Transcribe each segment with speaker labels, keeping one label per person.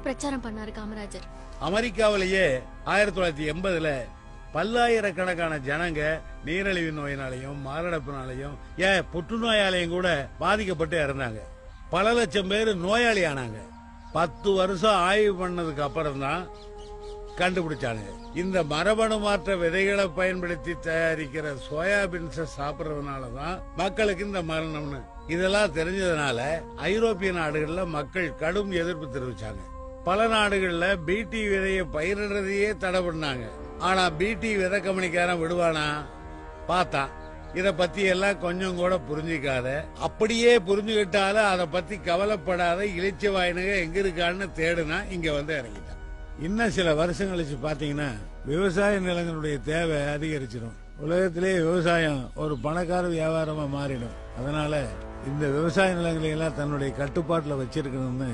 Speaker 1: பார்த்து பிரச்சாரம் பண்ணாரு காமராஜர்.
Speaker 2: அமெரிக்காவிலேயே ஆயிரத்தி தொள்ளாயிரத்தி எண்பதுல பல்லாயிரக்கணக்கான ஜனங்க நீரிழிவு நோயினாலையும் மாரடைப்பினாலையும் ஏன் புற்றுநோயாலையும் கூட பாதிக்கப்பட்டு இறந்தாங்க. பல லட்சம் பேர் நோயாளி ஆனாங்க. பத்து வருஷம் ஆய்வு பண்ணதுக்கு அப்புறம் தான் கண்டுபிடிச்சானுங்க இந்த மரபணு மாற்ற விதைகளை பயன்படுத்தி தயாரிக்கிற சோயாபீன்ஸை சாப்பிடுறதுனால தான் மக்களுக்கு இந்த மரணம்னு. இதெல்லாம் தெரிஞ்சதுனால ஐரோப்பிய நாடுகள்ல மக்கள் கடும் எதிர்ப்பு தெரிவிச்சாங்க. பல நாடுகள்ல பிடி விதையை பயிரிடுறதையே தடை பண்ணாங்க. ஆனா பிடி விதை கம்பெனிக்காரன் விடுவானா? பார்த்தான் இத பத்தி எல்லாம் கொஞ்சம் கூட புரிஞ்சுக்காத. அப்படியே புரிஞ்சுக்கிட்டாலும் அதை பத்தி கவலைப்படாத. இளிச்ச வாயினுங்க எங்க இருக்கான்னு தேடுனா இங்க வந்து இறங்கிட்டான். இன்னும் சில வருஷம் கழிச்சு பாத்தீங்கன்னா விவசாய நிலங்களுடைய தேவை அதிகரிச்சிடும் உலகத்திலே விவசாயம் ஒரு பணக்கார வியாபாரமா மாறிடும். அதனால இந்த விவசாய நிலங்களை எல்லாம் தன்னுடைய கட்டுப்பாட்டுல வச்சிருக்கணும்னு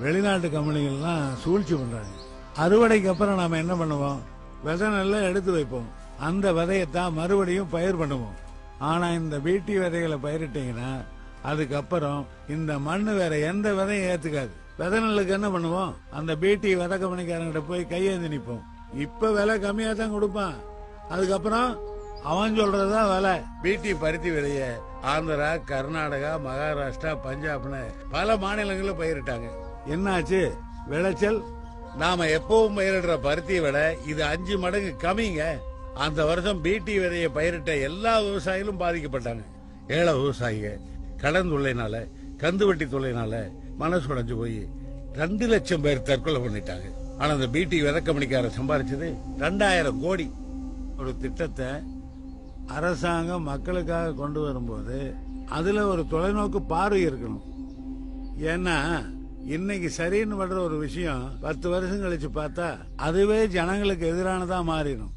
Speaker 2: வெளிநாட்டு கம்பெனிகள்லாம் சூழ்ச்சி பண்றாங்க. அறுவடைக்கு அப்புறம் நாம என்ன பண்ணுவோம்? விதை நல்லா எடுத்து வைப்போம். அந்த விதையத்தான் மறுபடியும் பயிர் பண்ணுவோம். ஆனா இந்த பீட்டி விதைகளை பயிரிட்டீங்கன்னா அதுக்கப்புறம் இந்த மண்ணு வேற எந்த விதையும் ஏத்துக்காது. விதை நெல்லுக்கு என்ன பண்ணுவோம்? அந்த பீட்டி விதை கம்பெனிக்காரங்கிட்ட போய் கையேந்து நிற்போம் இப்ப விலை கம்மியா தான் கொடுப்பான். அதுக்கப்புறம் அவன் சொல்றதுதான் விலை. பீட்டி பருத்தி விதைய ஆந்திரா கர்நாடகா மகாராஷ்டிரா பஞ்சாப்னு பல மாநிலங்களில் பயிரிட்டாங்க. என்னாச்சு? விளைச்சல்? நாம எப்பவும் பயிரிடுற பருத்தி விட இது அஞ்சு மடங்கு கம்மிங்க. அந்த வருஷம் பீட்டி விதையை பயிரிட்ட எல்லா விவசாயிகளும் பாதிக்கப்பட்டாங்க. ஏழை விவசாயிங்க கடன் தொல்லைனால கந்து வட்டி தொல்லைனால மனசு உடைஞ்சு போய் ரெண்டு லட்சம் பேர் தற்கொலை பண்ணிட்டாங்க. ஆனா அந்த பீட்டி விதை சம்பாதிச்சது சம்பாரிச்சது ரெண்டாயிரம் கோடி. ஒரு திட்டத்தை அரசாங்கம் மக்களுக்காக கொண்டு வரும்போது அதுல ஒரு தொலைநோக்கு பார்வை இருக்கணும். ஏன்னா இன்னைக்கு சரின்னு பண்ற ஒரு விஷயம் பத்து வருஷம் கழிச்சு பார்த்தா அதுவே ஜனங்களுக்கு எதிரானதா மாறிடும்.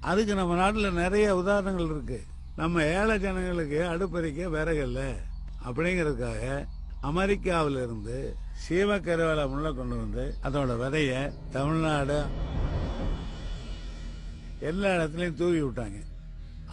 Speaker 2: அதுக்கு நம்ம நாட்டில் நிறைய உதாரணங்கள் இருக்கு. நம்ம ஏழை ஜனங்களுக்கு அடுப்பறிக்க விறகல்ல அப்படிங்கிறதுக்காக அப்படிங்கறதுக்காக அமெரிக்காவில இருந்து சீமக்கருவேல முள்ள கொண்டு வந்து அதோட விதைய தமிழ்நாடு எல்லா இடத்துலயும் தூவி விட்டாங்க.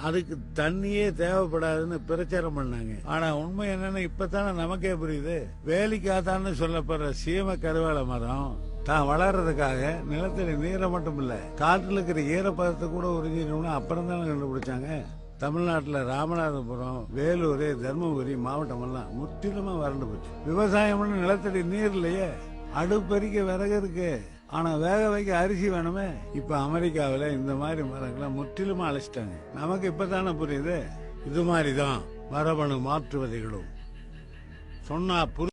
Speaker 2: அதுக்கு தண்ணியே தேவைப்படாதுன்னு பிரச்சாரம் பண்ணாங்க. ஆனா உண்மை என்னன்னு இப்பதானே நமக்கே புரியுது. வேலிக்காத்தான்னு சொல்லப்படுற சீம கருவேல மரம் தான் வளர்றதுக்காக நிலத்தடி நீரை மட்டும் இல்ல காற்றுல இருக்கிற ஈரப்பதத்தை கூட உறிஞ்சிடணும்னு அப்புறம் தானே கண்டுபிடிச்சாங்க. தமிழ்நாட்டில் ராமநாதபுரம் வேலூர் தர்மபுரி மாவட்டம் எல்லாம் முற்றிலுமா வறண்டு போச்சு. விவசாயம்னு நிலத்தடி நீர் இல்லையே அடுப்பறிக்க விறகு இருக்கு. ஆனா வேக வைக்க அரிசி வேணுமே? இப்ப அமெரிக்காவில இந்த மாதிரி மரங்களை முற்றிலுமா அழைச்சிட்டாங்க. நமக்கு இப்பதானே புரியுது? இது மாதிரிதான் மரபணு மாற்று விதைகளும் சொன்னா புரி-